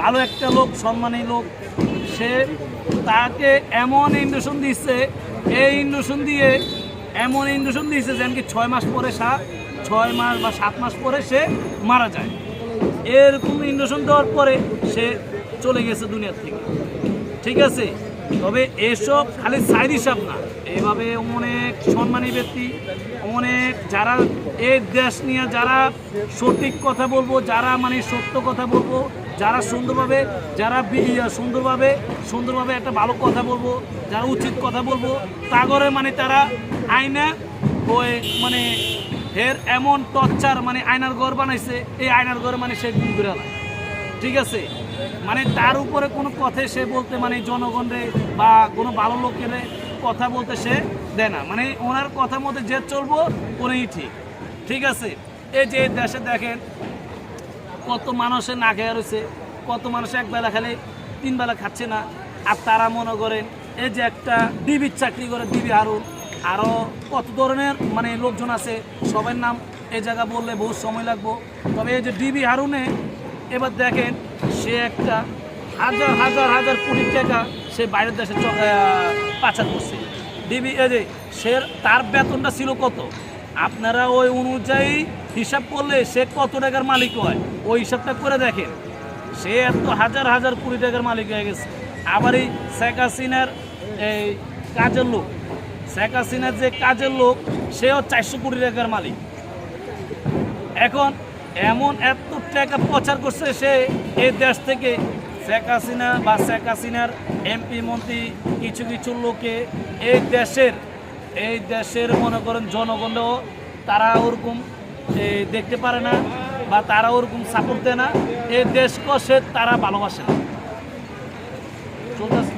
ভালো একটা লোক, সম্মানী লোক, সে তাকে এমন ইন্ডুশন দিচ্ছে, এই ইন্ডুশন দিয়ে এমন ইন্ডুশন দিয়েছে যেন কি ছয় মাস পরে সা, ছয় মাস বা সাত মাস পরে সে মারা যায়। এরকম ইন্ডুশন দেওয়ার পরে সে চলে গেছে দুনিয়ার থেকে। ঠিক আছে? তবে এসব খালি সাইড হিসাব না। এইভাবে অনেক সম্মানী ব্যক্তি, অনেক যারা এই দেশ নিয়ে যারা সঠিক কথা বলব, যারা মানে সত্য কথা বলব যারা সুন্দরভাবে যারা সুন্দরভাবে সুন্দরভাবে একটা ভালো কথা বলব, যারা উচিত কথা বলব তা করে মানে তারা আইনা ওই মানে এর এমন টর্চার মানে আয়নার ঘর বানাইছে, এই আয়নার ঘরে মানে সে গুম করে ঠিক আছে? মানে তার উপরে কোনো কথা সে বলতে মানে জনগণরে বা কোনো ভালো লোকের কথা বলতে সে দেয় না। মানে ওনার কথা মতো যে চলবো উনিই ঠিক। ঠিক আছে? এই যে দেশে দেখেন কত মানুষের না খেয়ে রয়েছে, কত মানুষ এক বেলা খেলে, তিন বেলা খাচ্ছে না। আর তারা মনে করেন, এই যে একটা ডিবির চাকরি করে ডিবি হারুন আরও কত ধরনের মানে লোকজন আছে, সবার নাম এই জায়গা বললে বহু সময় লাগবো। তবে এই যে ডিবি হারুনে, এবার দেখেন, সে একটা হাজার হাজার হাজার কোটি টাকা সে বাইরের দেশে পাচার করছে। ডিবি, এই যে, সে তার বেতনটা ছিল কত? আপনারা ওই অনুযায়ী হিসাব করলে সে কত টাকার মালিক হয়? ওই হিসাবটা করে দেখেন। সে এত হাজার হাজার কোটি টাকার মালিক হয়ে গেছে। আবার এই শেখ হাসিনার এই কাজের লোক, শেখ হাসিনার যে কাজের লোক, সেও চারশো কোটি টাকার মালিক। এখন এমন এত টাকা প্রচার করছে সে এই দেশ থেকে। শেখ হাসিনা বা শেখ হাসিনার এমপি, মন্ত্রী, কিছু কিছু লোকে এই দেশের এই দেশের মনে করেন জনগণও তারা ওরকম দেখতে পারে না বা তারা ওরকম সাপোর্ট দেয় না। এ দেশ কষে তারা ভালোবাসে না। চলতেছে।